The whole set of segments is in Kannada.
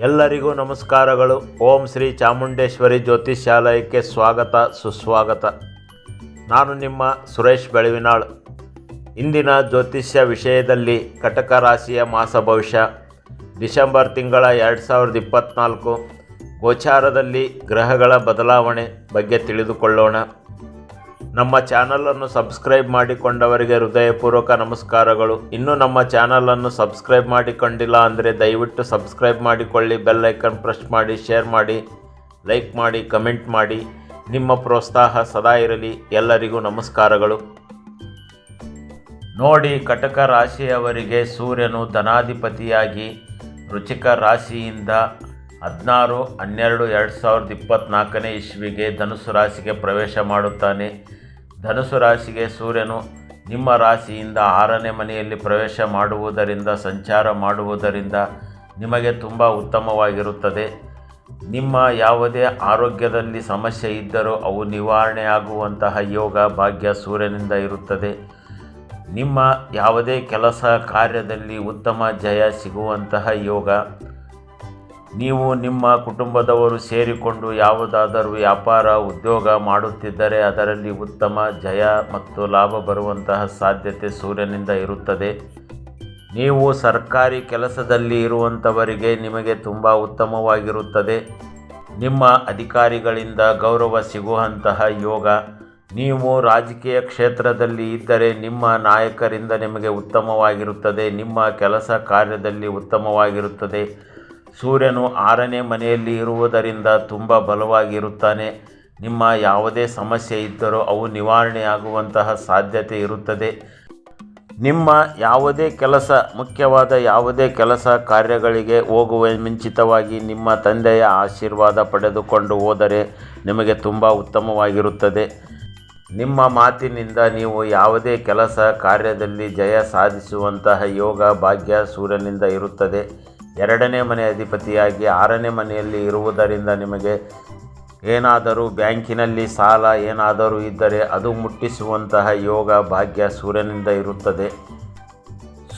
ಎಲ್ಲರಿಗೂ ನಮಸ್ಕಾರಗಳು. ಓಂ ಶ್ರೀ ಚಾಮುಂಡೇಶ್ವರಿ ಜ್ಯೋತಿಷ್ಯಾಲಯಕ್ಕೆ ಸ್ವಾಗತ, ಸುಸ್ವಾಗತ. ನಾನು ನಿಮ್ಮ ಸುರೇಶ್ ಬೆಳವಿನಾಳ್. ಇಂದಿನ ಜ್ಯೋತಿಷ್ಯ ವಿಷಯದಲ್ಲಿ ಕಟಕ ರಾಶಿಯ ಮಾಸ ಭವಿಷ್ಯ. ಡಿಸೆಂಬರ್ ತಿಂಗಳ ಎರಡು ಸಾವಿರದ ಇಪ್ಪತ್ತ್ನಾಲ್ಕು ಗೋಚಾರದಲ್ಲಿ ಗ್ರಹಗಳ ಬದಲಾವಣೆ ಬಗ್ಗೆ ತಿಳಿದುಕೊಳ್ಳೋಣ. ನಮ್ಮ ಚಾನಲನ್ನು ಸಬ್ಸ್ಕ್ರೈಬ್ ಮಾಡಿಕೊಂಡವರಿಗೆ ಹೃದಯಪೂರ್ವಕ ನಮಸ್ಕಾರಗಳು. ಇನ್ನು ನಮ್ಮ ಚಾನಲನ್ನು ಸಬ್ಸ್ಕ್ರೈಬ್ ಮಾಡಿಕೊಂಡಿಲ್ಲ ಅಂದರೆ ದಯವಿಟ್ಟು ಸಬ್ಸ್ಕ್ರೈಬ್ ಮಾಡಿಕೊಳ್ಳಿ, ಬೆಲ್ ಐಕನ್ ಪ್ರೆಸ್ ಮಾಡಿ, ಶೇರ್ ಮಾಡಿ, ಲೈಕ್ ಮಾಡಿ, ಕಮೆಂಟ್ ಮಾಡಿ. ನಿಮ್ಮ ಪ್ರೋತ್ಸಾಹ ಸದಾ ಇರಲಿ. ಎಲ್ಲರಿಗೂ ನಮಸ್ಕಾರಗಳು. ನೋಡಿ, ಕಟಕ ರಾಶಿಯವರಿಗೆ ಸೂರ್ಯನು ಧನಾಧಿಪತಿಯಾಗಿ ರುಚಿಕ ರಾಶಿಯಿಂದ ಹದಿನಾರು, ಹನ್ನೆರಡು, ಎರಡು ಸಾವಿರದ ಇಪ್ಪತ್ತ್ನಾಲ್ಕನೇ ಇಸ್ವಿಗೆ ಧನುಸು ರಾಶಿಗೆ ಪ್ರವೇಶ ಮಾಡುತ್ತಾನೆ. ಧನುಸು ರಾಶಿಗೆ ಸೂರ್ಯನು ನಿಮ್ಮ ರಾಶಿಯಿಂದ ಆರನೇ ಮನೆಯಲ್ಲಿ ಪ್ರವೇಶ ಮಾಡುವುದರಿಂದ, ಸಂಚಾರ ಮಾಡುವುದರಿಂದ ನಿಮಗೆ ತುಂಬ ಉತ್ತಮವಾಗಿರುತ್ತದೆ. ನಿಮ್ಮ ಯಾವುದೇ ಆರೋಗ್ಯದಲ್ಲಿ ಸಮಸ್ಯೆ ಇದ್ದರೂ ಅವು ನಿವಾರಣೆಯಾಗುವಂತಹ ಯೋಗ, ಭಾಗ್ಯ ಸೂರ್ಯನಿಂದ ಇರುತ್ತದೆ. ನಿಮ್ಮ ಯಾವುದೇ ಕೆಲಸ ಕಾರ್ಯದಲ್ಲಿ ಉತ್ತಮ ಜಯ ಸಿಗುವಂತಹ ಯೋಗ. ನೀವು ನಿಮ್ಮ ಕುಟುಂಬದವರು ಸೇರಿಕೊಂಡು ಯಾವುದಾದರೂ ವ್ಯಾಪಾರ, ಉದ್ಯೋಗ ಮಾಡುತ್ತಿದ್ದರೆ ಅದರಲ್ಲಿ ಉತ್ತಮ ಜಯ ಮತ್ತು ಲಾಭ ಬರುವಂತಹ ಸಾಧ್ಯತೆ ಸೂರ್ಯನಿಂದ ಇರುತ್ತದೆ. ನೀವು ಸರ್ಕಾರಿ ಕೆಲಸದಲ್ಲಿ ಇರುವಂಥವರಿಗೆ ನಿಮಗೆ ತುಂಬ ಉತ್ತಮವಾಗಿರುತ್ತದೆ. ನಿಮ್ಮ ಅಧಿಕಾರಿಗಳಿಂದ ಗೌರವ ಸಿಗುವಂತಹ ಯೋಗ. ನೀವು ರಾಜಕೀಯ ಕ್ಷೇತ್ರದಲ್ಲಿ ಇದ್ದರೆ ನಿಮ್ಮ ನಾಯಕರಿಂದ ನಿಮಗೆ ಉತ್ತಮವಾಗಿರುತ್ತದೆ. ನಿಮ್ಮ ಕೆಲಸ ಕಾರ್ಯದಲ್ಲಿ ಉತ್ತಮವಾಗಿರುತ್ತದೆ. ಸೂರ್ಯನು ಆರನೇ ಮನೆಯಲ್ಲಿ ಇರುವುದರಿಂದ ತುಂಬ ಬಲವಾಗಿರುತ್ತಾನೆ. ನಿಮ್ಮ ಯಾವುದೇ ಸಮಸ್ಯೆ ಇದ್ದರೂ ಅವು ನಿವಾರಣೆಯಾಗುವಂತಹ ಸಾಧ್ಯತೆ ಇರುತ್ತದೆ. ನಿಮ್ಮ ಯಾವುದೇ ಕೆಲಸ, ಮುಖ್ಯವಾದ ಯಾವುದೇ ಕೆಲಸ ಕಾರ್ಯಗಳಿಗೆ ಹೋಗುವ ಮುಂಚಿತವಾಗಿ ನಿಮ್ಮ ತಂದೆಯ ಆಶೀರ್ವಾದ ಪಡೆದುಕೊಂಡು ಹೋದರೆ ನಿಮಗೆ ತುಂಬ ಉತ್ತಮವಾಗಿರುತ್ತದೆ. ನಿಮ್ಮ ಮಾತಿನಿಂದ ನೀವು ಯಾವುದೇ ಕೆಲಸ ಕಾರ್ಯದಲ್ಲಿ ಜಯ ಸಾಧಿಸುವಂತಹ ಯೋಗ ಭಾಗ್ಯ ಸೂರ್ಯನಿಂದ ಇರುತ್ತದೆ. ಎರಡನೇ ಮನೆ ಅಧಿಪತಿಯಾಗಿ ಆರನೇ ಮನೆಯಲ್ಲಿ ಇರುವುದರಿಂದ ನಿಮಗೆ ಏನಾದರೂ ಬ್ಯಾಂಕಿನಲ್ಲಿ ಸಾಲ ಏನಾದರೂ ಇದ್ದರೆ ಅದು ಮುಟ್ಟಿಸುವಂತಹ ಯೋಗ ಭಾಗ್ಯ ಸೂರ್ಯನಿಂದ ಇರುತ್ತದೆ.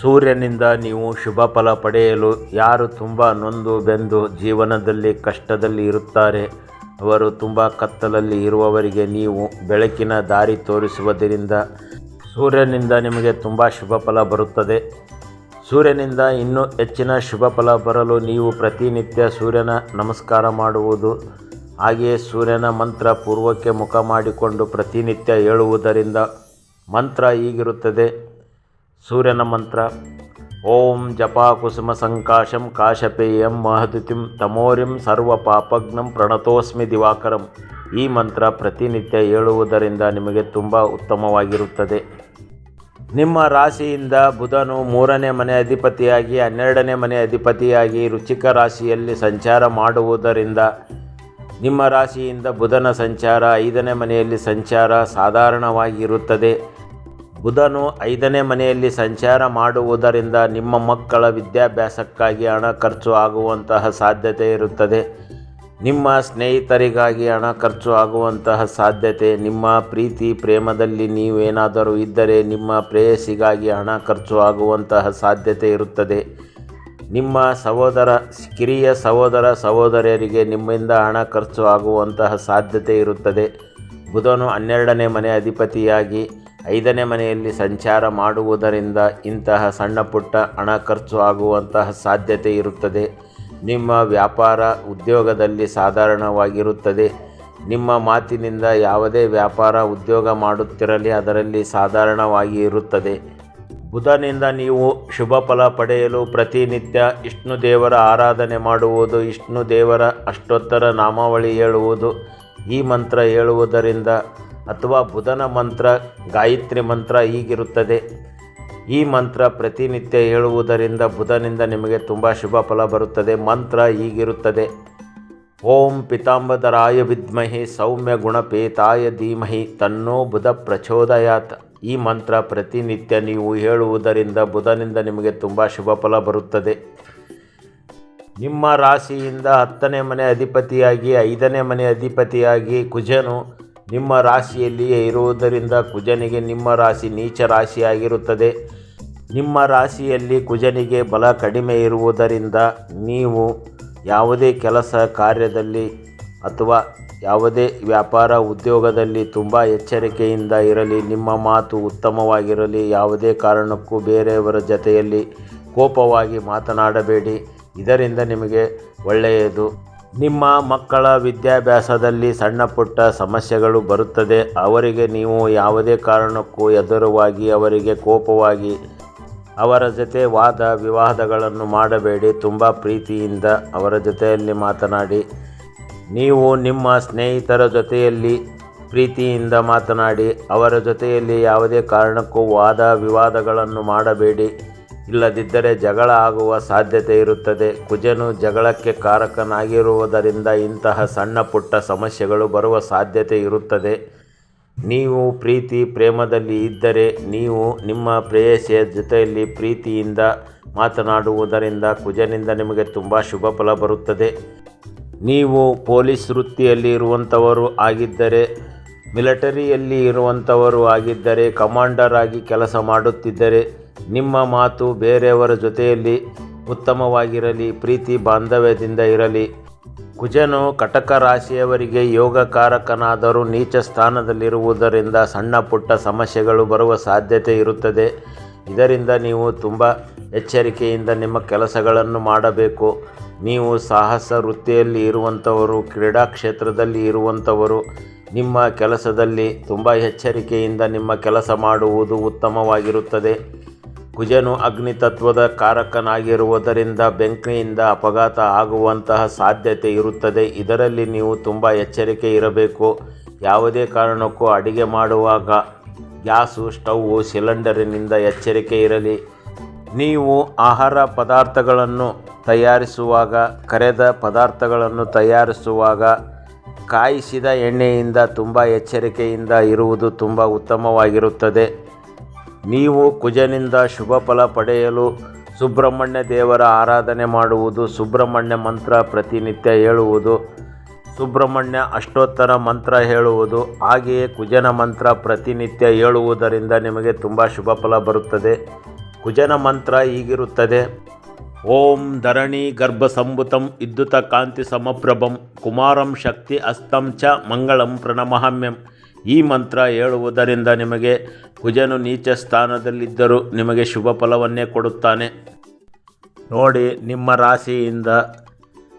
ಸೂರ್ಯನಿಂದ ನೀವು ಶುಭ ಫಲ ಪಡೆಯಲು ಯಾರು ತುಂಬ ನೊಂದು ಬೆಂದು ಜೀವನದಲ್ಲಿ ಕಷ್ಟದಲ್ಲಿ ಇರುತ್ತಾರೆ, ಅವರು ತುಂಬ ಕತ್ತಲಲ್ಲಿ ಇರುವವರಿಗೆ ನೀವು ಬೆಳಕಿನ ದಾರಿ ತೋರಿಸುವುದರಿಂದ ಸೂರ್ಯನಿಂದ ನಿಮಗೆ ತುಂಬ ಶುಭ ಫಲ ಬರುತ್ತದೆ. ಸೂರ್ಯನಿಂದ ಇನ್ನೂ ಹೆಚ್ಚಿನ ಶುಭ ಫಲ ಬರಲು ನೀವು ಪ್ರತಿನಿತ್ಯ ಸೂರ್ಯನ ನಮಸ್ಕಾರ ಮಾಡುವುದು. ಹಾಗೆಯೇ ಸೂರ್ಯನ ಮಂತ್ರ ಪೂರ್ವಕ್ಕೆ ಮುಖ ಮಾಡಿಕೊಂಡು ಪ್ರತಿನಿತ್ಯ ಹೇಳುವುದರಿಂದ ಮಂತ್ರ ಹೀಗಿರುತ್ತದೆ. ಸೂರ್ಯನ ಮಂತ್ರ, ಓಂ ಜಪಾ ಕುಸುಮ ಸಂಕಾಶಂ ಕಾಶಪೇಯಂ ಮಹದುತಿಂ ತಮೋರಿಂ ಸರ್ವ ಪಾಪಜ್ಞಂ ಪ್ರಣತೋಸ್ಮಿ ದಿವಾಕರಂ. ಈ ಮಂತ್ರ ಪ್ರತಿನಿತ್ಯ ಹೇಳುವುದರಿಂದ ನಿಮಗೆ ತುಂಬ ಉತ್ತಮವಾಗಿರುತ್ತದೆ. ನಿಮ್ಮ ರಾಶಿಯಿಂದ ಬುಧನು ಮೂರನೇ ಮನೆ ಅಧಿಪತಿಯಾಗಿ, ಹನ್ನೆರಡನೇ ಮನೆ ಅಧಿಪತಿಯಾಗಿ ರುಚಿಕ ರಾಶಿಯಲ್ಲಿ ಸಂಚಾರ ಮಾಡುವುದರಿಂದ ನಿಮ್ಮ ರಾಶಿಯಿಂದ ಬುಧನ ಸಂಚಾರ ಐದನೇ ಮನೆಯಲ್ಲಿ ಸಂಚಾರ ಸಾಧಾರಣವಾಗಿರುತ್ತದೆ. ಬುಧನು ಐದನೇ ಮನೆಯಲ್ಲಿ ಸಂಚಾರ ಮಾಡುವುದರಿಂದ ನಿಮ್ಮ ಮಕ್ಕಳ ವಿದ್ಯಾಭ್ಯಾಸಕ್ಕಾಗಿ ಹಣ ಖರ್ಚು ಆಗುವಂತಹ ಸಾಧ್ಯತೆ ಇರುತ್ತದೆ. ನಿಮ್ಮ ಸ್ನೇಹಿತರಿಗಾಗಿ ಹಣ ಖರ್ಚು ಆಗುವಂತಹ ಸಾಧ್ಯತೆ, ನಿಮ್ಮ ಪ್ರೀತಿ ಪ್ರೇಮದಲ್ಲಿ ನೀವೇನಾದರೂ ಇದ್ದರೆ ನಿಮ್ಮ ಪ್ರೇಯಸಿಗಾಗಿ ಹಣ ಖರ್ಚು ಆಗುವಂತಹ ಸಾಧ್ಯತೆ ಇರುತ್ತದೆ. ನಿಮ್ಮ ಸಹೋದರ, ಕಿರಿಯ ಸಹೋದರ ಸಹೋದರಿಯರಿಗೆ ನಿಮ್ಮಿಂದ ಹಣ ಖರ್ಚು ಆಗುವಂತಹ ಸಾಧ್ಯತೆ ಇರುತ್ತದೆ. ಬುಧನು ಹನ್ನೆರಡನೇ ಮನೆ ಅಧಿಪತಿಯಾಗಿ ಐದನೇ ಮನೆಯಲ್ಲಿ ಸಂಚಾರ ಮಾಡುವುದರಿಂದ ಇಂತಹ ಸಣ್ಣ ಪುಟ್ಟ ಹಣ ಖರ್ಚು ಆಗುವಂತಹ ಸಾಧ್ಯತೆ ಇರುತ್ತದೆ. ನಿಮ್ಮ ವ್ಯಾಪಾರ ಉದ್ಯೋಗದಲ್ಲಿ ಸಾಧಾರಣವಾಗಿರುತ್ತದೆ. ನಿಮ್ಮ ಮಾತಿನಿಂದ ಯಾವುದೇ ವ್ಯಾಪಾರ ಉದ್ಯೋಗ ಮಾಡುತ್ತಿರಲಿ, ಅದರಲ್ಲಿ ಸಾಧಾರಣವಾಗಿ ಇರುತ್ತದೆ. ಬುಧನಿಂದ ನೀವು ಶುಭ ಫಲ ಪಡೆಯಲು ಪ್ರತಿನಿತ್ಯ ವಿಷ್ಣು ದೇವರ ಆರಾಧನೆ ಮಾಡುವುದು, ವಿಷ್ಣು ದೇವರ ಅಷ್ಟೋತ್ತರ ನಾಮಾವಳಿ ಹೇಳುವುದು, ಈ ಮಂತ್ರ ಹೇಳುವುದರಿಂದ ಅಥವಾ ಬುಧನ ಮಂತ್ರ, ಗಾಯತ್ರಿ ಮಂತ್ರ ಹೀಗಿರುತ್ತದೆ. ಈ ಮಂತ್ರ ಪ್ರತಿನಿತ್ಯ ಹೇಳುವುದರಿಂದ ಬುಧನಿಂದ ನಿಮಗೆ ತುಂಬ ಶುಭ ಫಲ ಬರುತ್ತದೆ. ಮಂತ್ರ ಹೀಗಿರುತ್ತದೆ. ಓಂ ಪಿತಾಂಬದರಾಯ ವಿದ್ಮಹಿ ಸೌಮ್ಯ ಗುಣಪೇತಾಯ ಧೀಮಹಿ ತನ್ನೋ ಬುಧ ಪ್ರಚೋದಯಾತ್. ಈ ಮಂತ್ರ ಪ್ರತಿನಿತ್ಯ ನೀವು ಹೇಳುವುದರಿಂದ ಬುಧನಿಂದ ನಿಮಗೆ ತುಂಬ ಶುಭ ಫಲ ಬರುತ್ತದೆ. ನಿಮ್ಮ ರಾಶಿಯಿಂದ ಹತ್ತನೇ ಮನೆ ಅಧಿಪತಿಯಾಗಿ, ಐದನೇ ಮನೆ ಅಧಿಪತಿಯಾಗಿ ಕುಜನು ನಿಮ್ಮ ರಾಶಿಯಲ್ಲಿಯೇ ಇರುವುದರಿಂದ ಕುಜನಿಗೆ ನಿಮ್ಮ ರಾಶಿ ನೀಚ ರಾಶಿಯಾಗಿರುತ್ತದೆ. ನಿಮ್ಮ ರಾಶಿಯಲ್ಲಿ ಕುಜನಿಗೆ ಬಲ ಕಡಿಮೆ ಇರುವುದರಿಂದ ನೀವು ಯಾವುದೇ ಕೆಲಸ ಕಾರ್ಯದಲ್ಲಿ ಅಥವಾ ಯಾವುದೇ ವ್ಯಾಪಾರ ಉದ್ಯೋಗದಲ್ಲಿ ತುಂಬ ಎಚ್ಚರಿಕೆಯಿಂದ ಇರಲಿ, ನಿಮ್ಮ ಮಾತು ಉತ್ತಮವಾಗಿರಲಿ, ಯಾವುದೇ ಕಾರಣಕ್ಕೂ ಬೇರೆಯವರ ಜೊತೆಯಲ್ಲಿ ಕೋಪವಾಗಿ ಮಾತನಾಡಬೇಡಿ. ಇದರಿಂದ ನಿಮಗೆ ಒಳ್ಳೆಯದು. ನಿಮ್ಮ ಮಕ್ಕಳ ವಿದ್ಯಾಭ್ಯಾಸದಲ್ಲಿ ಸಣ್ಣ ಪುಟ್ಟ ಸಮಸ್ಯೆಗಳು ಬರುತ್ತದೆ. ಅವರಿಗೆ ನೀವು ಯಾವುದೇ ಕಾರಣಕ್ಕೂ ಎದುರುವಾಗಿ, ಅವರಿಗೆ ಕೋಪವಾಗಿ, ಅವರ ಜೊತೆ ವಾದ ವಿವಾದಗಳನ್ನು ಮಾಡಬೇಡಿ. ತುಂಬ ಪ್ರೀತಿಯಿಂದ ಅವರ ಜೊತೆಯಲ್ಲಿ ಮಾತನಾಡಿ. ನೀವು ನಿಮ್ಮ ಸ್ನೇಹಿತರ ಜೊತೆಯಲ್ಲಿ ಪ್ರೀತಿಯಿಂದ ಮಾತನಾಡಿ. ಅವರ ಜೊತೆಯಲ್ಲಿ ಯಾವುದೇ ಕಾರಣಕ್ಕೂ ವಾದ ವಿವಾದಗಳನ್ನು ಮಾಡಬೇಡಿ. ಇಲ್ಲದಿದ್ದರೆ ಜಗಳ ಆಗುವ ಸಾಧ್ಯತೆ ಇರುತ್ತದೆ. ಕುಜನು ಜಗಳಕ್ಕೆ ಕಾರಕನಾಗಿರುವುದರಿಂದ ಇಂತಹ ಸಣ್ಣ ಪುಟ್ಟ ಸಮಸ್ಯೆಗಳು ಬರುವ ಸಾಧ್ಯತೆ ಇರುತ್ತದೆ. ನೀವು ಪ್ರೀತಿ ಪ್ರೇಮದಲ್ಲಿ ಇದ್ದರೆ ನೀವು ನಿಮ್ಮ ಪ್ರೇಯಸಿಯ ಜೊತೆಯಲ್ಲಿ ಪ್ರೀತಿಯಿಂದ ಮಾತನಾಡುವುದರಿಂದ ಕುಜನಿಂದ ನಿಮಗೆ ತುಂಬ ಶುಭ ಫಲ ಬರುತ್ತದೆ. ನೀವು ಪೊಲೀಸ್ ವೃತ್ತಿಯಲ್ಲಿ ಇರುವಂಥವರು ಆಗಿದ್ದರೆ, ಮಿಲಿಟರಿಯಲ್ಲಿ ಇರುವಂಥವರು ಆಗಿದ್ದರೆ, ಕಮಾಂಡರ್ ಆಗಿ ಕೆಲಸ ಮಾಡುತ್ತಿದ್ದರೆ ನಿಮ್ಮ ಮಾತು ಬೇರೆಯವರ ಜೊತೆಯಲ್ಲಿ ಉತ್ತಮವಾಗಿರಲಿ, ಪ್ರೀತಿ ಬಾಂಧವ್ಯದಿಂದ ಇರಲಿ. ಕುಜನು ಕಟಕ ರಾಶಿಯವರಿಗೆ ಯೋಗಕಾರಕನಾದರೂ ನೀಚ ಸ್ಥಾನದಲ್ಲಿರುವುದರಿಂದ ಸಣ್ಣ ಪುಟ್ಟ ಸಮಸ್ಯೆಗಳು ಬರುವ ಸಾಧ್ಯತೆ ಇರುತ್ತದೆ. ಇದರಿಂದ ನೀವು ತುಂಬ ಎಚ್ಚರಿಕೆಯಿಂದ ನಿಮ್ಮ ಕೆಲಸಗಳನ್ನು ಮಾಡಬೇಕು. ನೀವು ಸಾಹಸ ವೃತ್ತಿಯಲ್ಲಿ ಇರುವಂಥವರು ಕ್ರೀಡಾ ಕ್ಷೇತ್ರದಲ್ಲಿ ಇರುವಂಥವರು ನಿಮ್ಮ ಕೆಲಸದಲ್ಲಿ ತುಂಬ ಎಚ್ಚರಿಕೆಯಿಂದ ನಿಮ್ಮ ಕೆಲಸ ಮಾಡುವುದು ಉತ್ತಮವಾಗಿರುತ್ತದೆ. ಕುಜನು ಅಗ್ನಿ ತತ್ವದ ಕಾರಕನಾಗಿರುವುದರಿಂದ ಬೆಂಕಿಯಿಂದ ಅಪಘಾತ ಆಗುವಂತಹ ಸಾಧ್ಯತೆ ಇರುತ್ತದೆ. ಇದರಲ್ಲಿ ನೀವು ತುಂಬ ಎಚ್ಚರಿಕೆ ಇರಬೇಕು. ಯಾವುದೇ ಕಾರಣಕ್ಕೂ ಅಡಿಗೆ ಮಾಡುವಾಗ ಗ್ಯಾಸು, ಸ್ಟೌವು, ಸಿಲಿಂಡರಿನಿಂದ ಎಚ್ಚರಿಕೆ ಇರಲಿ. ನೀವು ಆಹಾರ ಪದಾರ್ಥಗಳನ್ನು ತಯಾರಿಸುವಾಗ, ಕರೆದ ಪದಾರ್ಥಗಳನ್ನು ತಯಾರಿಸುವಾಗ ಕಾಯಿಸಿದ ಎಣ್ಣೆಯಿಂದ ತುಂಬ ಎಚ್ಚರಿಕೆಯಿಂದ ಇರುವುದು ತುಂಬ ಉತ್ತಮವಾಗಿರುತ್ತದೆ. ನೀವು ಕುಜನಿಂದ ಶುಭ ಫಲ ಪಡೆಯಲು ಸುಬ್ರಹ್ಮಣ್ಯ ದೇವರ ಆರಾಧನೆ ಮಾಡುವುದು, ಸುಬ್ರಹ್ಮಣ್ಯ ಮಂತ್ರ ಪ್ರತಿನಿತ್ಯ ಹೇಳುವುದು, ಸುಬ್ರಹ್ಮಣ್ಯ ಅಷ್ಟೋತ್ತರ ಮಂತ್ರ ಹೇಳುವುದು, ಹಾಗೆಯೇ ಕುಜನ ಮಂತ್ರ ಪ್ರತಿನಿತ್ಯ ಹೇಳುವುದರಿಂದ ನಿಮಗೆ ತುಂಬ ಶುಭ ಫಲ ಬರುತ್ತದೆ. ಕುಜನ ಮಂತ್ರ ಹೀಗಿರುತ್ತದೆ. ಓಂ ಧರಣಿ ಗರ್ಭ ಸಂಭುತಂ ವಿದ್ಯುತ ಕಾಂತಿ ಸಮಪ್ರಭಂ ಕುಮಾರಂ ಶಕ್ತಿ ಅಸ್ತಂ ಚ ಮಂಗಳಂ ಪ್ರಣಮಹಮ್ಯಂ ಈ ಮಂತ್ರ ಹೇಳುವುದರಿಂದ ನಿಮಗೆ ಕುಜನು ನೀಚ ಸ್ಥಾನದಲ್ಲಿದ್ದರೂ ನಿಮಗೆ ಶುಭ ಫಲವನ್ನೇ ಕೊಡುತ್ತಾನೆ. ನೋಡಿ, ನಿಮ್ಮ ರಾಶಿಯಿಂದ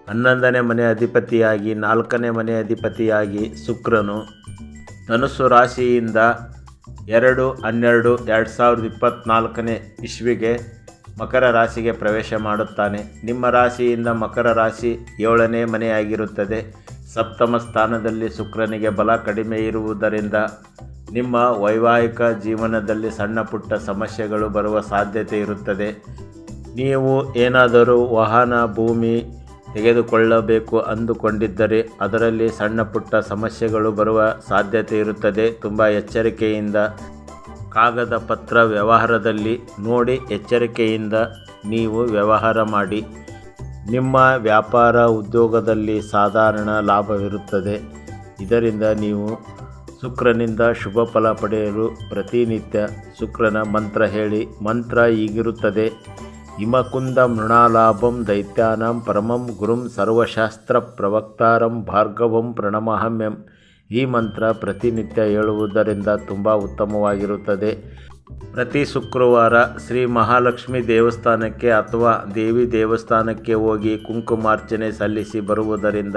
ಹನ್ನೊಂದನೇ ಮನೆ ಅಧಿಪತಿಯಾಗಿ, ನಾಲ್ಕನೇ ಮನೆ ಅಧಿಪತಿಯಾಗಿ ಶುಕ್ರನು ಧನುಸ್ಸು ರಾಶಿಯಿಂದ ಎರಡು, ಹನ್ನೆರಡು, ಎರಡು ಸಾವಿರದ ಇಪ್ಪತ್ತ್ನಾಲ್ಕನೇ ಇಶ್ವಿಗೆ ಮಕರ ರಾಶಿಗೆ ಪ್ರವೇಶ ಮಾಡುತ್ತಾನೆ. ನಿಮ್ಮ ರಾಶಿಯಿಂದ ಮಕರ ರಾಶಿ ಏಳನೇ ಮನೆಯಾಗಿರುತ್ತದೆ. ಸಪ್ತಮ ಸ್ಥಾನದಲ್ಲಿ ಶುಕ್ರನಿಗೆ ಬಲ ಕಡಿಮೆ ಇರುವುದರಿಂದ ನಿಮ್ಮ ವೈವಾಹಿಕ ಜೀವನದಲ್ಲಿ ಸಣ್ಣ ಪುಟ್ಟ ಸಮಸ್ಯೆಗಳು ಬರುವ ಸಾಧ್ಯತೆ ಇರುತ್ತದೆ. ನೀವು ಏನಾದರೂ ವಾಹನ, ಭೂಮಿ ತೆಗೆದುಕೊಳ್ಳಬೇಕು ಅಂದುಕೊಂಡಿದ್ದರೆ ಅದರಲ್ಲಿ ಸಣ್ಣ ಪುಟ್ಟ ಸಮಸ್ಯೆಗಳು ಬರುವ ಸಾಧ್ಯತೆ ಇರುತ್ತದೆ. ತುಂಬ ಎಚ್ಚರಿಕೆಯಿಂದ ಕಾಗದ ಪತ್ರ ವ್ಯವಹಾರದಲ್ಲಿ ನೋಡಿ, ಎಚ್ಚರಿಕೆಯಿಂದ ನೀವು ವ್ಯವಹಾರ ಮಾಡಿ. ನಿಮ್ಮ ವ್ಯಾಪಾರ ಉದ್ಯೋಗದಲ್ಲಿ ಸಾಧಾರಣ ಲಾಭವಿರುತ್ತದೆ. ಇದರಿಂದ ನೀವು ಶುಕ್ರನಿಂದ ಶುಭ ಫಲ ಪಡೆಯಲು ಪ್ರತಿನಿತ್ಯ ಶುಕ್ರನ ಮಂತ್ರ ಹೇಳಿ. ಮಂತ್ರ ಹೀಗಿರುತ್ತದೆ ಹಿಮಕುಂದ ಮೃಣಾಲಾಭಂ ದೈತ್ಯಾನಾಂ ಪರಮಂ ಗುರುಂ ಸರ್ವಶಾಸ್ತ್ರ ಪ್ರವಕ್ತಾರಂ ಭಾರ್ಗವಂ ಪ್ರಣಮಹಮ್ಯಂ. ಈ ಮಂತ್ರ ಪ್ರತಿನಿತ್ಯ ಹೇಳುವುದರಿಂದ ತುಂಬ ಉತ್ತಮವಾಗಿರುತ್ತದೆ. ಪ್ರತಿ ಶುಕ್ರವಾರ ಶ್ರೀ ಮಹಾಲಕ್ಷ್ಮಿ ದೇವಸ್ಥಾನಕ್ಕೆ ಅಥವಾ ದೇವಿ ದೇವಸ್ಥಾನಕ್ಕೆ ಹೋಗಿ ಕುಂಕುಮಾರ್ಚನೆ ಸಲ್ಲಿಸಿ ಬರುವುದರಿಂದ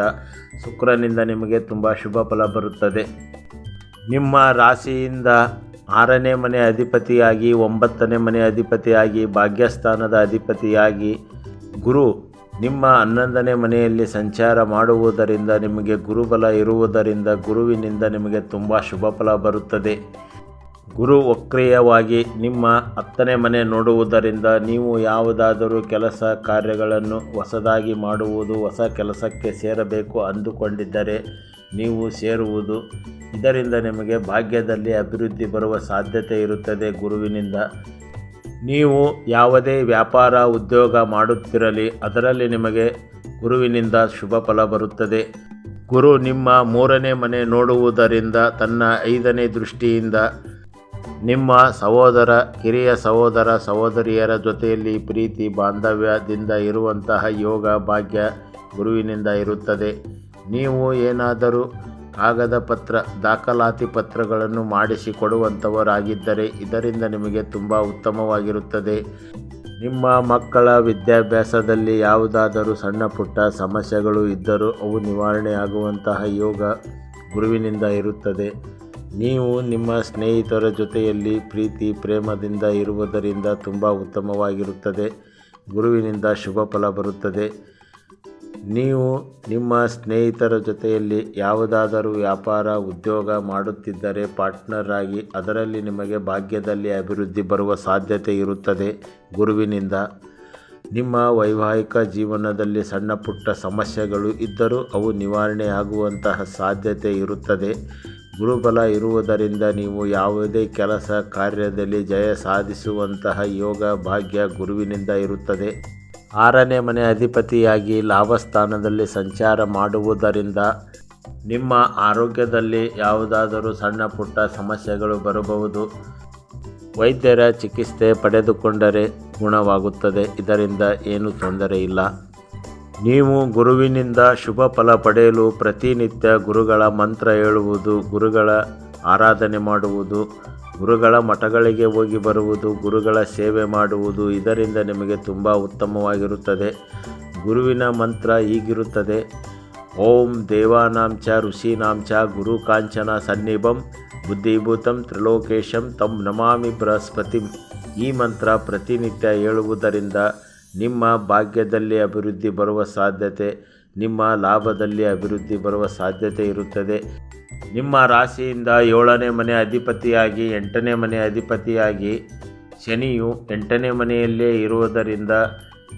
ಶುಕ್ರನಿಂದ ನಿಮಗೆ ತುಂಬ ಶುಭ ಫಲ ಬರುತ್ತದೆ. ನಿಮ್ಮ ರಾಶಿಯಿಂದ ಆರನೇ ಮನೆ ಅಧಿಪತಿಯಾಗಿ, ಒಂಬತ್ತನೇ ಮನೆ ಅಧಿಪತಿಯಾಗಿ, ಭಾಗ್ಯಸ್ಥಾನದ ಅಧಿಪತಿಯಾಗಿ ಗುರು ನಿಮ್ಮ ಹನ್ನೊಂದನೇ ಮನೆಯಲ್ಲಿ ಸಂಚಾರ ಮಾಡುವುದರಿಂದ ನಿಮಗೆ ಗುರುಬಲ ಇರುವುದರಿಂದ ಗುರುವಿನಿಂದ ನಿಮಗೆ ತುಂಬ ಶುಭ ಫಲ ಬರುತ್ತದೆ. ಗುರು ವಕ್ರಿಯವಾಗಿ ನಿಮ್ಮ ಹತ್ತನೇ ಮನೆ ನೋಡುವುದರಿಂದ ನೀವು ಯಾವುದಾದರೂ ಕೆಲಸ ಕಾರ್ಯಗಳನ್ನು ಹೊಸದಾಗಿ ಮಾಡುವುದು, ಹೊಸ ಕೆಲಸಕ್ಕೆ ಸೇರಬೇಕು ಅಂದುಕೊಂಡಿದ್ದರೆ ನೀವು ಸೇರುವುದು. ಇದರಿಂದ ನಿಮಗೆ ಭಾಗ್ಯದಲ್ಲಿ ಅಭಿವೃದ್ಧಿ ಬರುವ ಸಾಧ್ಯತೆ ಇರುತ್ತದೆ ಗುರುವಿನಿಂದ. ನೀವು ಯಾವುದೇ ವ್ಯಾಪಾರ, ಉದ್ಯೋಗ ಮಾಡುತ್ತಿರಲಿ, ಅದರಲ್ಲಿ ನಿಮಗೆ ಗುರುವಿನಿಂದ ಶುಭ ಫಲ ಬರುತ್ತದೆ. ಗುರು ನಿಮ್ಮ ಮೂರನೇ ಮನೆ ನೋಡುವುದರಿಂದ ತನ್ನ ಐದನೇ ದೃಷ್ಟಿಯಿಂದ ನಿಮ್ಮ ಸಹೋದರ, ಕಿರಿಯ ಸಹೋದರ, ಸಹೋದರಿಯರ ಜೊತೆಯಲ್ಲಿ ಪ್ರೀತಿ, ಬಾಂಧವ್ಯದಿಂದ ಇರುವಂತಹ ಯೋಗ, ಭಾಗ್ಯ ಗುರುವಿನಿಂದ ಇರುತ್ತದೆ. ನೀವು ಏನಾದರೂ ಕಾಗದ ಪತ್ರ, ದಾಖಲಾತಿ ಪತ್ರಗಳನ್ನು ಮಾಡಿಸಿಕೊಡುವಂಥವರಾಗಿದ್ದರೆ ಇದರಿಂದ ನಿಮಗೆ ತುಂಬ ಉತ್ತಮವಾಗಿರುತ್ತದೆ. ನಿಮ್ಮ ಮಕ್ಕಳ ವಿದ್ಯಾಭ್ಯಾಸದಲ್ಲಿ ಯಾವುದಾದರೂ ಸಣ್ಣ ಪುಟ್ಟ ಸಮಸ್ಯೆಗಳು ಇದ್ದರೂ ಅವು ನಿವಾರಣೆಯಾಗುವಂತಹ ಯೋಗ ಗುರುವಿನಿಂದ ಇರುತ್ತದೆ. ನೀವು ನಿಮ್ಮ ಸ್ನೇಹಿತರ ಜೊತೆಯಲ್ಲಿ ಪ್ರೀತಿ, ಪ್ರೇಮದಿಂದ ಇರುವುದರಿಂದ ತುಂಬ ಉತ್ತಮವಾಗಿರುತ್ತದೆ. ಗುರುವಿನಿಂದ ಶುಭ ಫಲ ಬರುತ್ತದೆ. ನೀವು ನಿಮ್ಮ ಸ್ನೇಹಿತರ ಜೊತೆಯಲ್ಲಿ ಯಾವುದಾದರೂ ವ್ಯಾಪಾರ, ಉದ್ಯೋಗ ಮಾಡುತ್ತಿದ್ದರೆ ಪಾರ್ಟ್ನರ್ ಆಗಿ ಅದರಲ್ಲಿ ನಿಮಗೆ ಭಾಗ್ಯದಲ್ಲಿ ಅಭಿವೃದ್ಧಿ ಬರುವ ಸಾಧ್ಯತೆ ಇರುತ್ತದೆ ಗುರುವಿನಿಂದ. ನಿಮ್ಮ ವೈವಾಹಿಕ ಜೀವನದಲ್ಲಿ ಸಣ್ಣ ಪುಟ್ಟ ಸಮಸ್ಯೆಗಳು ಇದ್ದರೂ ಅವು ನಿವಾರಣೆಯಾಗುವಂತಹ ಸಾಧ್ಯತೆ ಇರುತ್ತದೆ. ಗುರುಬಲ ಇರುವುದರಿಂದ ನೀವು ಯಾವುದೇ ಕೆಲಸ ಕಾರ್ಯದಲ್ಲಿ ಜಯ ಸಾಧಿಸುವಂತಹ ಯೋಗ ಭಾಗ್ಯ ಗುರುವಿನಿಂದ ಇರುತ್ತದೆ. ಆರನೇ ಮನೆ ಅಧಿಪತಿಯಾಗಿ ಲಾಭಸ್ಥಾನದಲ್ಲಿ ಸಂಚಾರ ಮಾಡುವುದರಿಂದ ನಿಮ್ಮ ಆರೋಗ್ಯದಲ್ಲಿ ಯಾವುದಾದರೂ ಸಣ್ಣ ಪುಟ್ಟ ಸಮಸ್ಯೆಗಳು ಬರಬಹುದು. ವೈದ್ಯರ ಚಿಕಿತ್ಸೆ ಪಡೆದುಕೊಂಡರೆ ಗುಣವಾಗುತ್ತದೆ. ಇದರಿಂದ ಏನೂ ತೊಂದರೆ ಇಲ್ಲ. ನೀವು ಗುರುವಿನಿಂದ ಶುಭ ಫಲ ಪಡೆಯಲು ಪ್ರತಿನಿತ್ಯ ಗುರುಗಳ ಮಂತ್ರ ಹೇಳುವುದು, ಗುರುಗಳ ಆರಾಧನೆ ಮಾಡುವುದು, ಗುರುಗಳ ಮಠಗಳಿಗೆ ಹೋಗಿ ಬರುವುದು, ಗುರುಗಳ ಸೇವೆ ಮಾಡುವುದು ಇದರಿಂದ ನಿಮಗೆ ತುಂಬ ಉತ್ತಮವಾಗಿರುತ್ತದೆ. ಗುರುವಿನ ಮಂತ್ರ ಹೀಗಿರುತ್ತದೆ, ಓಂ ದೇವಾನಾಂಚ ಋಷೀನಾಂಚ ಗುರು ಕಾಂಚನ ಸನ್ನಿಭಂ ಬುದ್ಧಿಭೂತಂ ತ್ರಿಲೋಕೇಶಂ ತಂ ನಮಾಮಿ ಬೃಹಸ್ಪತಿಂ ಈ ಮಂತ್ರ ಪ್ರತಿನಿತ್ಯ ಹೇಳುವುದರಿಂದ ನಿಮ್ಮ ಭಾಗ್ಯದಲ್ಲಿ ಅಭಿವೃದ್ಧಿ ಬರುವ ಸಾಧ್ಯತೆ, ನಿಮ್ಮ ಲಾಭದಲ್ಲಿ ಅಭಿವೃದ್ಧಿ ಬರುವ ಸಾಧ್ಯತೆ ಇರುತ್ತದೆ. ನಿಮ್ಮ ರಾಶಿಯಿಂದ ಏಳನೇ ಮನೆ ಅಧಿಪತಿಯಾಗಿ, ಎಂಟನೇ ಮನೆ ಅಧಿಪತಿಯಾಗಿ, ಶನಿಯು ಎಂಟನೇ ಮನೆಯಲ್ಲೇ ಇರುವುದರಿಂದ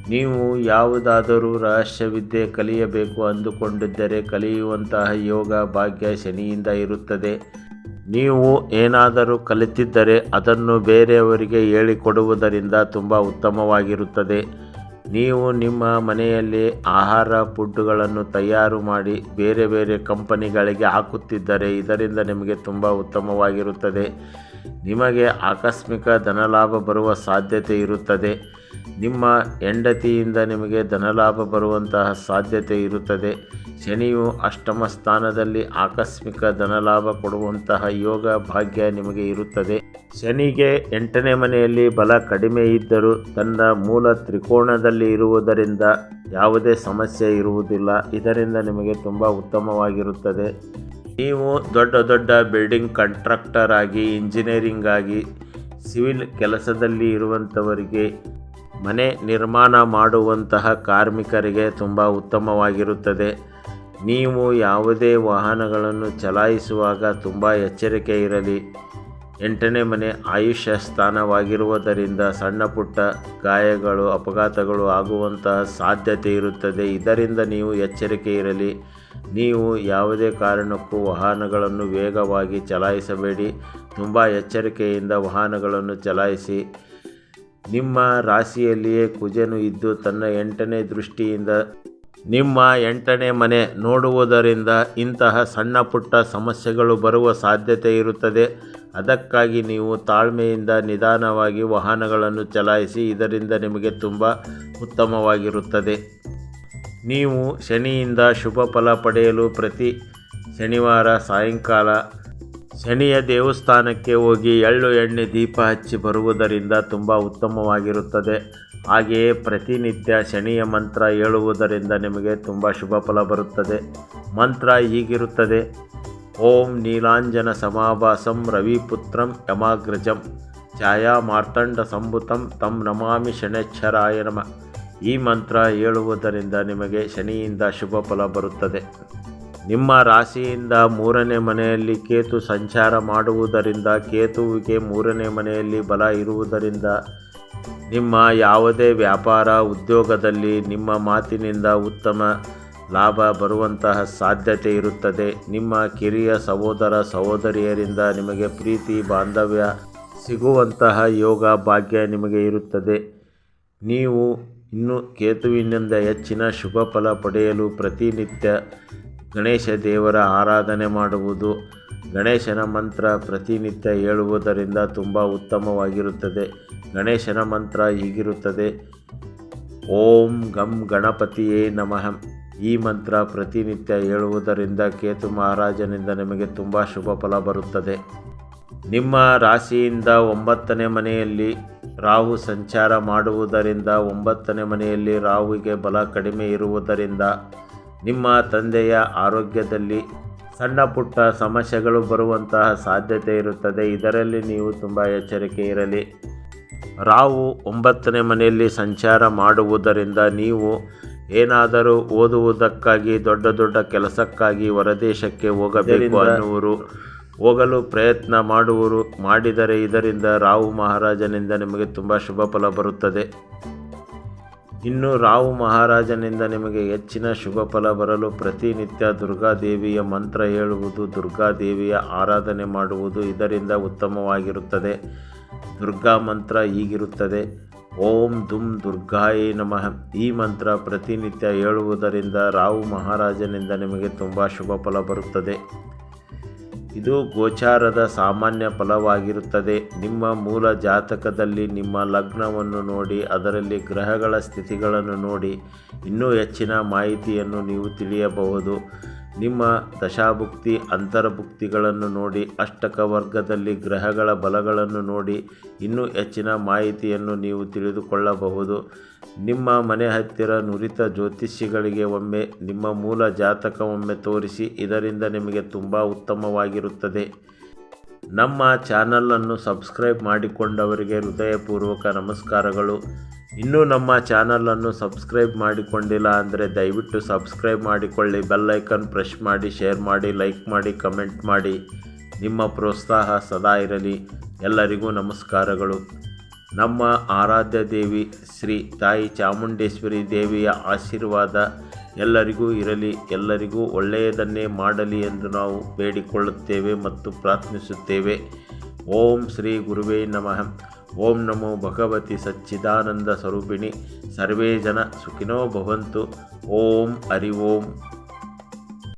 ನೀವು ಯಾವುದಾದರೂ ರಹಸ್ಯವಿದ್ಯೆ ಕಲಿಯಬೇಕು ಅಂದುಕೊಂಡಿದ್ದರೆ ಕಲಿಯುವಂತಹ ಯೋಗ ಭಾಗ್ಯ ಶನಿಯಿಂದ ಇರುತ್ತದೆ. ನೀವು ಏನಾದರೂ ಕಲಿತಿದ್ದರೆ ಅದನ್ನು ಬೇರೆಯವರಿಗೆ ಹೇಳಿಕೊಡುವುದರಿಂದ ತುಂಬ ಉತ್ತಮವಾಗಿರುತ್ತದೆ. ನೀವು ನಿಮ್ಮ ಮನೆಯಲ್ಲಿ ಆಹಾರ ಫುಡ್ಡುಗಳನ್ನು ತಯಾರು ಮಾಡಿ ಬೇರೆ ಬೇರೆ ಕಂಪನಿಗಳಿಗೆ ಹಾಕುತ್ತಿದ್ದರೆ ಇದರಿಂದ ನಿಮಗೆ ತುಂಬ ಉತ್ತಮವಾಗಿರುತ್ತದೆ. ನಿಮಗೆ ಆಕಸ್ಮಿಕ ಧನಲಾಭ ಬರುವ ಸಾಧ್ಯತೆ ಇರುತ್ತದೆ. ನಿಮ್ಮ ಹೆಂಡತಿಯಿಂದ ನಿಮಗೆ ಧನಲಾಭ ಬರುವಂತಹ ಸಾಧ್ಯತೆ ಇರುತ್ತದೆ. ಶನಿಯು ಅಷ್ಟಮ ಸ್ಥಾನದಲ್ಲಿ ಆಕಸ್ಮಿಕ ಧನಲಾಭ ಕೊಡುವಂತಹ ಯೋಗ ಭಾಗ್ಯ ನಿಮಗೆ ಇರುತ್ತದೆ. ಶನಿಗೆ ಎಂಟನೇ ಮನೆಯಲ್ಲಿ ಬಲ ಕಡಿಮೆ ಇದ್ದರೂ ತನ್ನ ಮೂಲ ತ್ರಿಕೋಣದಲ್ಲಿ ಇರುವುದರಿಂದ ಯಾವುದೇ ಸಮಸ್ಯೆ ಇರುವುದಿಲ್ಲ. ಇದರಿಂದ ನಿಮಗೆ ತುಂಬ ಉತ್ತಮವಾಗಿರುತ್ತದೆ. ನೀವು ದೊಡ್ಡ ದೊಡ್ಡ ಬಿಲ್ಡಿಂಗ್ ಕಾಂಟ್ರಾಕ್ಟರ್ ಆಗಿ, ಇಂಜಿನಿಯರಿಂಗ್ ಆಗಿ, ಸಿವಿಲ್ ಕೆಲಸದಲ್ಲಿ ಇರುವಂಥವರಿಗೆ ಮನೆ ನಿರ್ಮಾಣ ಮಾಡುವಂತಹ ಕಾರ್ಮಿಕರಿಗೆ ತುಂಬ ಉತ್ತಮವಾಗಿರುತ್ತದೆ. ನೀವು ಯಾವುದೇ ವಾಹನಗಳನ್ನು ಚಲಾಯಿಸುವಾಗ ತುಂಬ ಎಚ್ಚರಿಕೆ ಇರಲಿ. ಎಂಟನೇ ಮನೆ ಆಯುಷ್ಯ ಸ್ಥಾನವಾಗಿರುವುದರಿಂದ ಸಣ್ಣ ಪುಟ್ಟ ಗಾಯಗಳು, ಅಪಘಾತಗಳು ಆಗುವಂತಹ ಸಾಧ್ಯತೆ ಇರುತ್ತದೆ. ಇದರಿಂದ ನೀವು ಎಚ್ಚರಿಕೆ ಇರಲಿ. ನೀವು ಯಾವುದೇ ಕಾರಣಕ್ಕೂ ವಾಹನಗಳನ್ನು ವೇಗವಾಗಿ ಚಲಾಯಿಸಬೇಡಿ. ತುಂಬ ಎಚ್ಚರಿಕೆಯಿಂದ ವಾಹನಗಳನ್ನು ಚಲಾಯಿಸಿ. ನಿಮ್ಮ ರಾಶಿಯಲ್ಲಿಯೇ ಕುಜನು ಇದ್ದು ತನ್ನ ಎಂಟನೇ ದೃಷ್ಟಿಯಿಂದ ನಿಮ್ಮ ಎಂಟನೇ ಮನೆ ನೋಡುವುದರಿಂದ ಇಂತಹ ಸಣ್ಣ ಪುಟ್ಟ ಸಮಸ್ಯೆಗಳು ಬರುವ ಸಾಧ್ಯತೆ ಇರುತ್ತದೆ. ಅದಕ್ಕಾಗಿ ನೀವು ತಾಳ್ಮೆಯಿಂದ ನಿಧಾನವಾಗಿ ವಾಹನಗಳನ್ನು ಚಲಾಯಿಸಿ, ಇದರಿಂದ ನಿಮಗೆ ತುಂಬ ಉತ್ತಮವಾಗಿರುತ್ತದೆ. ನೀವು ಶನಿಯಿಂದ ಶುಭ ಫಲ ಪಡೆಯಲು ಪ್ರತಿ ಶನಿವಾರ ಸಾಯಂಕಾಲ ಶನಿಯ ದೇವಸ್ಥಾನಕ್ಕೆ ಹೋಗಿ ಎಳ್ಳು ಎಣ್ಣೆ ದೀಪ ಹಚ್ಚಿ ಬರುವುದರಿಂದ ತುಂಬ ಉತ್ತಮವಾಗಿರುತ್ತದೆ. ಹಾಗೆಯೇ ಪ್ರತಿನಿತ್ಯ ಶನಿಯ ಮಂತ್ರ ಹೇಳುವುದರಿಂದ ನಿಮಗೆ ತುಂಬ ಶುಭ ಫಲ ಬರುತ್ತದೆ. ಮಂತ್ರ ಹೀಗಿರುತ್ತದೆ. ಓಂ ನೀಲಾಂಜನ ಸಮಾಭಾಸಂ ರವಿಪುತ್ರಂ ಯಮಾಗ್ರಜಂ. ಛಾಯಾ ಮಾರ್ತಂಡ ಸಂಭುತಂ ತಂ ನಮಾಮಿ ಶನೇಶ್ವರಾಯ ನಮ. ಈ ಮಂತ್ರ ಹೇಳುವುದರಿಂದ ನಿಮಗೆ ಶನಿಯಿಂದ ಶುಭ ಫಲ ಬರುತ್ತದೆ. ನಿಮ್ಮ ರಾಶಿಯಿಂದ ಮೂರನೇ ಮನೆಯಲ್ಲಿ ಕೇತು ಸಂಚಾರ ಮಾಡುವುದರಿಂದ ಕೇತುವಿಗೆ ಮೂರನೇ ಮನೆಯಲ್ಲಿ ಬಲ ಇರುವುದರಿಂದ ನಿಮ್ಮ ಯಾವುದೇ ವ್ಯಾಪಾರ ಉದ್ಯೋಗದಲ್ಲಿ ನಿಮ್ಮ ಮಾತಿನಿಂದ ಉತ್ತಮ ಲಾಭ ಬರುವಂತಹ ಸಾಧ್ಯತೆ ಇರುತ್ತದೆ. ನಿಮ್ಮ ಕಿರಿಯ ಸಹೋದರ ಸಹೋದರಿಯರಿಂದ ನಿಮಗೆ ಪ್ರೀತಿ, ಬಾಂಧವ್ಯ ಸಿಗುವಂತಹ ಯೋಗ ಭಾಗ್ಯ ನಿಮಗೆ ಇರುತ್ತದೆ. ನೀವು ಇನ್ನು ಕೇತುವಿನಿಂದ ಹೆಚ್ಚಿನ ಶುಭ ಫಲ ಪಡೆಯಲು ಪ್ರತಿನಿತ್ಯ ಗಣೇಶ ದೇವರ ಆರಾಧನೆ ಮಾಡುವುದು ಗಣೇಶನ ಮಂತ್ರ ಪ್ರತಿನಿತ್ಯ ಹೇಳುವುದರಿಂದ ತುಂಬ ಉತ್ತಮವಾಗಿರುತ್ತದೆ. ಗಣೇಶನ ಮಂತ್ರ ಹೀಗಿರುತ್ತದೆ. ಓಂ ಗಂ ಗಣಪತಿಯೇ ನಮಃ. ಈ ಮಂತ್ರ ಪ್ರತಿನಿತ್ಯ ಹೇಳುವುದರಿಂದ ಕೇತು ಮಹಾರಾಜನಿಂದ ನಿಮಗೆ ತುಂಬ ಶುಭ ಫಲ ಬರುತ್ತದೆ. ನಿಮ್ಮ ರಾಶಿಯಿಂದ ಒಂಬತ್ತನೇ ಮನೆಯಲ್ಲಿ ರಾಹು ಸಂಚಾರ ಮಾಡುವುದರಿಂದ ಒಂಬತ್ತನೇ ಮನೆಯಲ್ಲಿ ರಾಹುವಿಗೆ ಬಲ ಕಡಿಮೆ ಇರುವುದರಿಂದ ನಿಮ್ಮ ತಂದೆಯ ಆರೋಗ್ಯದಲ್ಲಿ ಸಣ್ಣ ಪುಟ್ಟ ಸಮಸ್ಯೆಗಳು ಬರುವಂತಹ ಸಾಧ್ಯತೆ ಇರುತ್ತದೆ. ಇದರಲ್ಲಿ ನೀವು ತುಂಬ ಎಚ್ಚರಿಕೆ ಇರಲಿ. ರಾವು ಒಂಬತ್ತನೇ ಮನೆಯಲ್ಲಿ ಸಂಚಾರ ಮಾಡುವುದರಿಂದ ನೀವು ಏನಾದರೂ ಓದುವುದಕ್ಕಾಗಿ ದೊಡ್ಡ ದೊಡ್ಡ ಕೆಲಸಕ್ಕಾಗಿ ಹೊರದೇಶಕ್ಕೆ ಹೋಗಬೇಕು ಅನ್ನುವರು ಹೋಗಲು ಪ್ರಯತ್ನ ಮಾಡುವರು ಮಾಡಿದರೆ ಇದರಿಂದ ರಾವು ಮಹಾರಾಜನಿಂದ ನಿಮಗೆ ತುಂಬ ಶುಭ ಫಲ ಬರುತ್ತದೆ. ಇನ್ನು ರಾವು ಮಹಾರಾಜನಿಂದ ನಿಮಗೆ ಹೆಚ್ಚಿನ ಶುಭ ಫಲ ಬರಲು ಪ್ರತಿನಿತ್ಯ ದುರ್ಗಾದೇವಿಯ ಮಂತ್ರ ಹೇಳುವುದು, ದುರ್ಗಾದೇವಿಯ ಆರಾಧನೆ ಮಾಡುವುದು ಇದರಿಂದ ಉತ್ತಮವಾಗಿರುತ್ತದೆ. ದುರ್ಗಾ ಮಂತ್ರ ಹೀಗಿರುತ್ತದೆ. ಓಂ ದುಂ ದುರ್ಗಾಯೇ ನಮಃ. ಈ ಮಂತ್ರ ಪ್ರತಿನಿತ್ಯ ಹೇಳುವುದರಿಂದ ರಾವು ಮಹಾರಾಜನಿಂದ ನಿಮಗೆ ತುಂಬ ಶುಭ ಫಲ ಬರುತ್ತದೆ. ಇದು ಗೋಚಾರದ ಸಾಮಾನ್ಯ ಫಲವಾಗಿರುತ್ತದೆ. ನಿಮ್ಮ ಮೂಲ ಜಾತಕದಲ್ಲಿ ನಿಮ್ಮ ಲಗ್ನವನ್ನು ನೋಡಿ, ಅದರಲ್ಲಿ ಗ್ರಹಗಳ ಸ್ಥಿತಿಗಳನ್ನು ನೋಡಿ, ಇನ್ನೂ ಹೆಚ್ಚಿನ ಮಾಹಿತಿಯನ್ನು ನೀವು ತಿಳಿಯಬಹುದು. ನಿಮ್ಮ ದಶಾಭುಕ್ತಿ, ಅಂತರಭುಕ್ತಿಗಳನ್ನು ನೋಡಿ ಅಷ್ಟಕ ವರ್ಗದಲ್ಲಿ ಗ್ರಹಗಳ ಬಲಗಳನ್ನು ನೋಡಿ, ಇನ್ನೂ ಹೆಚ್ಚಿನ ಮಾಹಿತಿಯನ್ನು ನೀವು ತಿಳಿದುಕೊಳ್ಳಬಹುದು. ನಿಮ್ಮ ಮನೆ ಹತ್ತಿರ ನುರಿತ ಜ್ಯೋತಿಷಿಗಳಿಗೆ ಒಮ್ಮೆ, ನಿಮ್ಮ ಮೂಲ ಜಾತಕ ಒಮ್ಮೆ ತೋರಿಸಿ, ಇದರಿಂದ ನಿಮಗೆ ತುಂಬ ಉತ್ತಮವಾಗಿರುತ್ತದೆ. ನಮ್ಮ ಚಾನಲನ್ನು ಸಬ್ಸ್ಕ್ರೈಬ್ ಮಾಡಿಕೊಂಡವರಿಗೆ ಹೃದಯಪೂರ್ವಕ ನಮಸ್ಕಾರಗಳು. ಇನ್ನೂ ನಮ್ಮ ಚಾನಲನ್ನು ಸಬ್ಸ್ಕ್ರೈಬ್ ಮಾಡಿಕೊಂಡಿಲ್ಲ ಅಂದರೆ ದಯವಿಟ್ಟು ಸಬ್ಸ್ಕ್ರೈಬ್ ಮಾಡಿಕೊಳ್ಳಿ, ಬೆಲ್ ಐಕನ್ ಪ್ರೆಸ್ ಮಾಡಿ, ಶೇರ್ ಮಾಡಿ, ಲೈಕ್ ಮಾಡಿ, ಕಮೆಂಟ್ ಮಾಡಿ. ನಿಮ್ಮ ಪ್ರೋತ್ಸಾಹ ಸದಾ ಇರಲಿ. ಎಲ್ಲರಿಗೂ ನಮಸ್ಕಾರಗಳು. ನಮ್ಮ ಆರಾಧ್ಯ ದೇವಿ ಶ್ರೀ ತಾಯಿ ಚಾಮುಂಡೇಶ್ವರಿ ದೇವಿಯ ಆಶೀರ್ವಾದ ಎಲ್ಲರಿಗೂ ಇರಲಿ, ಎಲ್ಲರಿಗೂ ಒಳ್ಳೆಯದನ್ನೇ ಮಾಡಲಿ ಎಂದು ನಾವು ಬೇಡಿಕೊಳ್ಳುತ್ತೇವೆ ಮತ್ತು ಪ್ರಾರ್ಥಿಸುತ್ತೇವೆ. ಓಂ ಶ್ರೀ ಗುರುವೇ ನಮಃ. ಓಂ ನಮೋ ಭಗವತಿ ಸಚ್ಚಿದಾನಂದ ಸ್ವರೂಪಿಣಿ. ಸರ್ವೇ ಜನ ಸುಖಿನೋ ಭವಂತು. ಓಂ ಹರಿ ಓಂ.